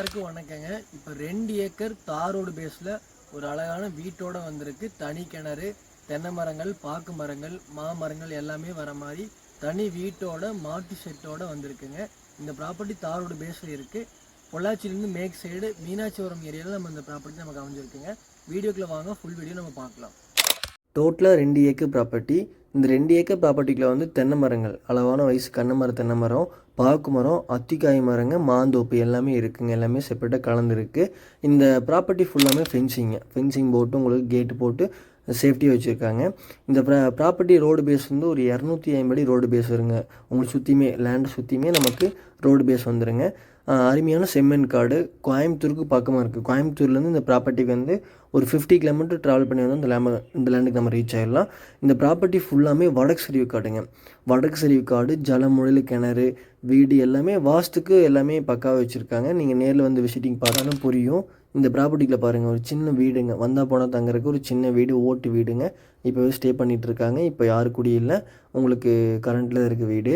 எல்லாருக்கும் வணக்கங்க. இப்போ ரெண்டு ஏக்கர் தார் ரோடு பேஸில் ஒரு அழகான வீட்டோட வந்திருக்கு. தனி கிணறு தென்னை மரங்கள் பாக்கு மரங்கள் மாமரங்கள் எல்லாமே வர மாதிரி தனி வீட்டோட மாட்டு செட்டோட வந்திருக்குங்க. இந்த ப்ராப்பர்ட்டி தார் ரோடு பேஸில் இருக்குது பொள்ளாச்சியிலேருந்து மேக் சைடு மீனாட்சிபுரம் ஏரியாவில் நம்ம இந்த ப்ராப்பர்ட்டி நமக்கு அமைஞ்சிருக்குங்க வீடியோக்குள்ளே வாங்க ஃபுல் வீடியோ நம்ம பார்க்கலாம். டோட்டலாக ரெண்டு ஏக்கர் ப்ராப்பர்ட்டி இந்த ரெண்டு ஏக்கர் ப்ராப்பர்ட்டிக்குள்ள வந்து தென்னை மரங்கள் அளவான வயசு கன்னை மரம் தென்னை மரம் பாக்கு மரம் அத்திக்காய் மரங்க மாந்தோப்பு எல்லாமே இருக்குங்க. எல்லாமே செப்பரேட்டாக கலந்துருக்கு. இந்த ப்ராப்பர்ட்டி ஃபுல்லாமே ஃபென்சிங்க ஃபென்சிங் போட்டு உங்களுக்கு கேட்டு போட்டு சேஃப்டியாக வச்சுருக்காங்க. இந்த ப்ரா ப்ராப்பர்ட்டி ரோடு பேஸ் வந்து ஒரு இரநூத்தி ஐம்பது ரோடு பேஸ் வருங்க. உங்களுக்கு சுற்றியுமே லேண்டை சுற்றியுமே நமக்கு ரோடு பேஸ் வந்துடுங்க அருமையான செம்மன் காடு. கோயம்புத்தூருக்கு பக்கமாக இருக்குது கோயம்புத்தூர்லேருந்து இந்த ப்ராப்பர்ட்டிக்கு வந்து ஒரு ஃபிஃப்டி கிலோமீட்டர் ட்ராவல் பண்ணி வந்து இந்த லேம இந்த லேண்டுக்கு நம்ம ரீச் ஆயிடலாம். இந்த ப்ராப்பர்ட்டி ஃபுல்லாமே வடக்கு சரிவு காடுங்க. வடக்கு சரிவு காடு ஜலமுழல் கிணறு வீடு எல்லாமே வாஸ்துக்கு எல்லாமே பக்காவாக வச்சுருக்காங்க. நீங்கள் நேரில் வந்து விசிட்டிங் பார்த்தாலும் புரியும். இந்த ப்ராப்பர்ட்டியில் பாருங்கள் ஒரு சின்ன வீடுங்க. வந்தால் போனால் தங்குறதுக்கு ஒரு சின்ன வீடு ஓட்டு வீடுங்க. இப்போவே ஸ்டே பண்ணிகிட்ருக்காங்க இருக்காங்க. இப்போ யாரு குடியில்லை இல்லை. உங்களுக்கு கரண்ட்டில் இருக்க வீடு.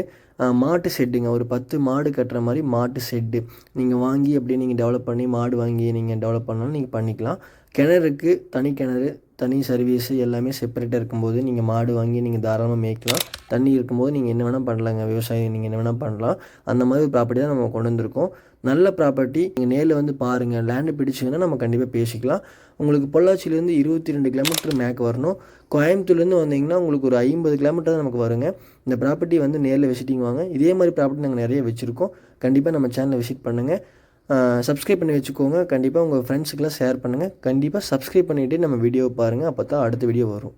மாட்டு ஷெட்டுங்க ஒரு பத்து மாடு கட்டுற மாதிரி மாட்டு ஷெட்டு நீங்கள் வாங்கி அப்படியே நீங்கள் டெவலப் பண்ணி மாடு வாங்கி நீங்கள் டெவலப் பண்ணாலும் நீங்கள் பண்ணிக்கலாம். கிணறுக்கு தனி கிணறு தனி சர்வீஸு எல்லாமே செப்பரேட்டாக இருக்கும்போது நீங்கள் மாடு வாங்கி நீங்கள் தாராளமாக மேய்க்கலாம். தண்ணி இருக்கும்போது நீங்கள் என்ன வேணால் பண்ணலாங்க. விவசாயம் நீங்கள் என்ன வேணால் பண்ணலாம். அந்த மாதிரி ப்ராப்பர்ட்டி தான் நம்ம கொண்டு வந்திருக்கோம். நல்ல ப்ராப்பர்ட்டி நீங்கள் நேரில் வந்து பாருங்கள் லேண்டு பிடிச்சிங்கன்னா நம்ம கண்டிப்பாக பேசிக்கலாம். உங்களுக்கு பொள்ளாச்சியிலேருந்து இருபத்தி ரெண்டு கிலோமீட்டர் மேக் வரணும். கோயம்புத்தூர்லேருந்து வந்தீங்கன்னா உங்களுக்கு ஒரு ஐம்பது கிலோமீட்டர் தான் நமக்கு வருங்க. இந்த ப்ராப்பர்ட்டி வந்து நேரில் விசிட்டிங் வாங்க. இதே மாதிரி ப்ராப்பர்ட்டி நாங்கள் நிறைய வச்சுருக்கோம். கண்டிப்பாக நம்ம சேனலை விசிட் பண்ணுங்கள் சப்ஸ்கிரைப் பண்ணி வச்சுக்கோங்க. கண்டிப்பாக உங்கள் ஃப்ரெண்ட்ஸுக்கெல்லாம் ஷேர் பண்ணுங்கள் கண்டிப்பாக சப்ஸ்கிரைப் பண்ணிவிட்டு நம்ம வீடியோ பாருங்கள் அப்போ தான் அடுத்த வீடியோ வரும்.